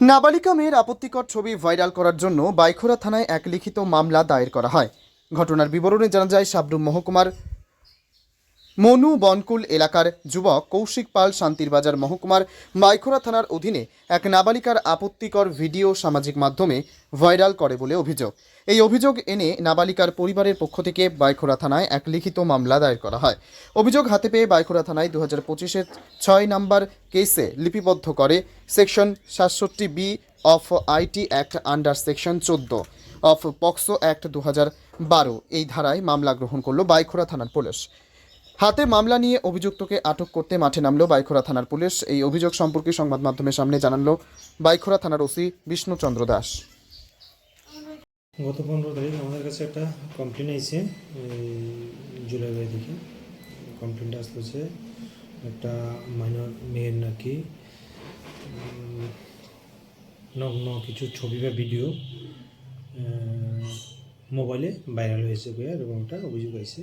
নাবালিকা মেয়ের আপত্তিকর ছবি ভাইরাল করার জন্য বাইখোরা থানায় এক লিখিত মামলা দায়ের করা হয়। ঘটনার বিবরণে জানা যায় সাবরুম মহকুমার মনু বনকুল এলাকার যুবক কৌশিক পাল শান্তিরবাজার মহকুমার বাইখোরা থানার অধীনে এক নাবালিকার আপত্তিকর ভিডিও সামাজিক মাধ্যমে ভাইরাল করে বলে অভিযোগ। এই অভিযোগ এনে নাবালিকার পরিবারের পক্ষ থেকে বাইখোরা থানায় এক লিখিত মামলা দায়ের করা হয়। অভিযোগ হাতে পেয়ে বাইখোরা থানায় দু হাজার পঁচিশের ছয় নম্বর কেসে লিপিবদ্ধ করে সেকশন সাতষট্টি B of IT act under section চোদ্দ অফ পক্সো অ্যাক্ট দু বারো। এই ধারায় মামলা গ্রহণ করল বাইখোরা থানার পুলিশ। হাতে মামলা নিয়ে অভিযুক্তকে আটক করতে মাঠে নামলো বাইখোরা থানার পুলিশ। এই অভিযোগ সম্পর্কে সংবাদ মাধ্যমের সামনে জানালো বাইখোরা থানার ওসি বিষ্ণুচন্দ্র দাস। গত পনেরো তারিখ আমাদের কাছে একটা কমপ্লেন এসেছে জুলাই বাড়ি থেকে কমপ্লেনটা আসতেছে একটা মাইনর মেয়ের নাকি নগ্ন কিছু ছবি বা ভিডিও মোবাইলে ভাইরাল হয়েছে এরকম একটা অভিযোগ আছে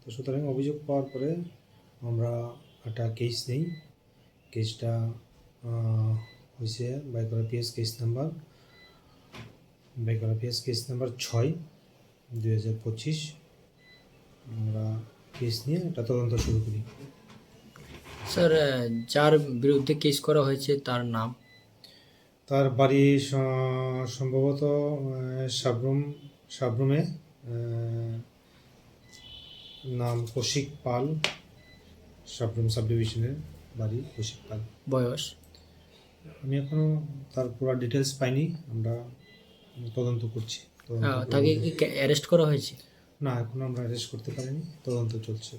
তো সুতরাং অভিযোগ পাওয়ার পরে আমরা একটা কেস নিই। কেসটা হয়েছে বাইকরা পিএস কেস নাম্বার বেকার পিএস কেস নাম্বার ছয় দুই হাজার পঁচিশ। আমরা কেস নিয়ে একটা তদন্ত শুরু করি। স্যার যার বিরুদ্ধে কেস করা হয়েছে তার নাম? তার বাড়ি সম্ভবত সাবরুম সাবরুমে নাম কৌশিক পাল সাবরুম সাব ডিভিশনের বাড়ি কৌশিক পাল। বয়স? আমি এখনও তার পুরো ডিটেলস পাইনি আমরা তদন্ত করছি। তাকে কি অ্যারেস্ট করা হয়েছে? না এখন আমরা অ্যারেস্ট করতে পারিনি তদন্ত চলছে।